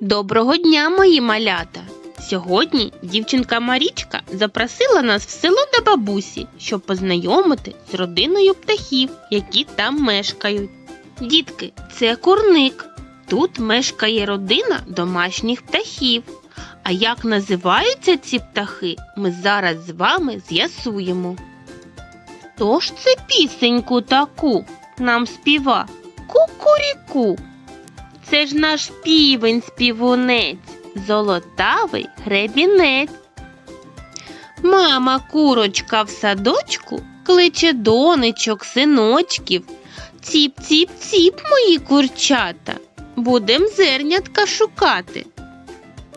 Доброго дня, мої малята! Сьогодні дівчинка Марічка запросила нас в село до бабусі, щоб познайомити з родиною птахів, які там мешкають. Дітки, це курник. Тут мешкає родина домашніх птахів. А як називаються ці птахи, ми зараз з вами з'ясуємо. Хто ж це пісеньку таку нам співа? Кукуріку. Це ж наш півень співунець, золотавий гребінець. Мама курочка в садочку кличе донечок, синочків. Ціп-ціп-ціп, мої курчата, будем зернятка шукати.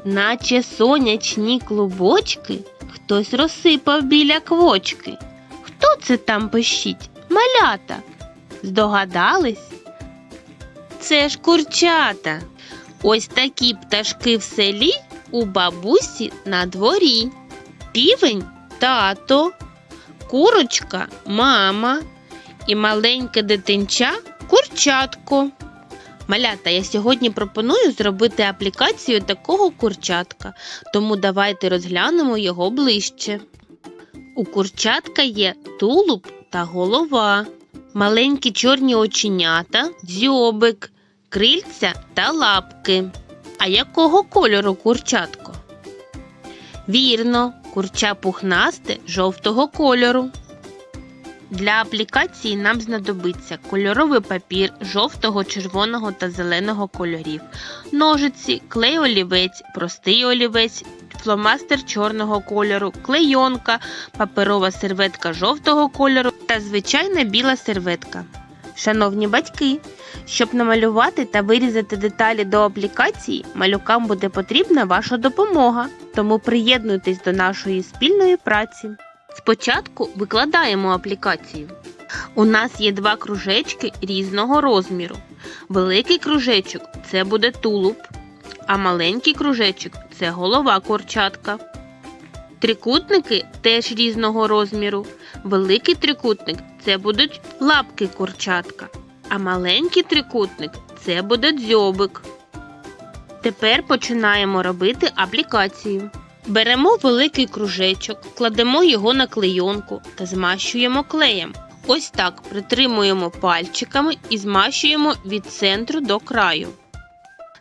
Наче сонячні клубочки хтось розсипав біля квочки. Хто це там пищить? Малята. Здогадались? Це ж курчата. Ось такі пташки в селі у бабусі на дворі. Півень тато, курочка мама і маленьке дитинча курчатко. Малята, я сьогодні пропоную зробити аплікацію такого курчатка, тому давайте розглянемо його ближче. У курчатка є тулуб та голова, маленькі чорні оченята, дзьобик, крильця та лапки. А якого кольору курчатко? Вірно, курча пухнасте жовтого кольору. Для аплікації нам знадобиться кольоровий папір жовтого, червоного та зеленого кольорів, ножиці, клей олівець, простий олівець, фломастер чорного кольору, клейонка, паперова серветка жовтого кольору та звичайна біла серветка. Шановні батьки, щоб намалювати та вирізати деталі до аплікації, малюкам буде потрібна ваша допомога, тому приєднуйтесь до нашої спільної праці. Спочатку викладаємо аплікацію. У нас є два кружечки різного розміру. Великий кружечок це буде тулуб, а маленький кружечок це голова курчатка. Трикутники теж різного розміру. Великий трикутник це будуть лапки курчатка, а маленький трикутник це буде дзьобик. Тепер починаємо робити аплікацію. Беремо великий кружечок, кладемо його на клейонку та змащуємо клеєм. Ось так притримуємо пальчиками і змащуємо від центру до краю.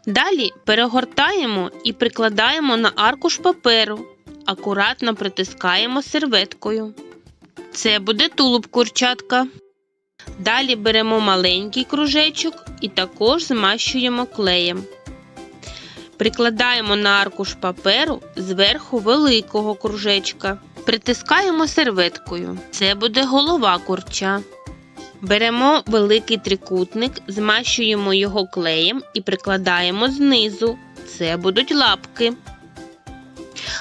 Далі перегортаємо і прикладаємо на аркуш паперу. Акуратно притискаємо серветкою. Це буде тулуб курчатка. Далі беремо маленький кружечок і також змащуємо клеєм. Прикладаємо на аркуш паперу зверху великого кружечка. Притискаємо серветкою. Це буде голова курча. Беремо великий трикутник, змащуємо його клеєм і прикладаємо знизу. Це будуть лапки.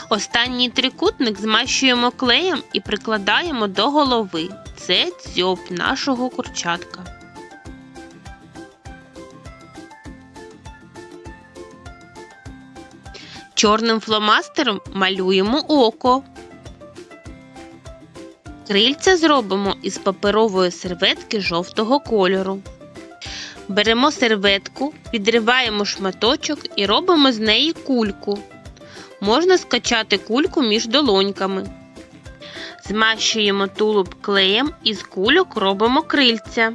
Останній трикутник змащуємо клеєм і прикладаємо до голови. Це дзьоб нашого курчатка. Чорним фломастером малюємо око. Крильця зробимо із паперової серветки жовтого кольору. Беремо серветку, підриваємо шматочок і робимо з неї кульку. Можна скачати кульку між долоньками. Змащуємо тулуб клеєм і з кульок робимо крильця.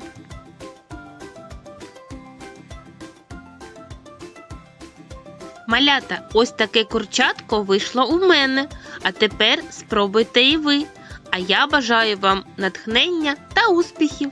Малята, ось таке курчатко вийшло у мене. А тепер спробуйте і ви. А я бажаю вам натхнення та успіхів!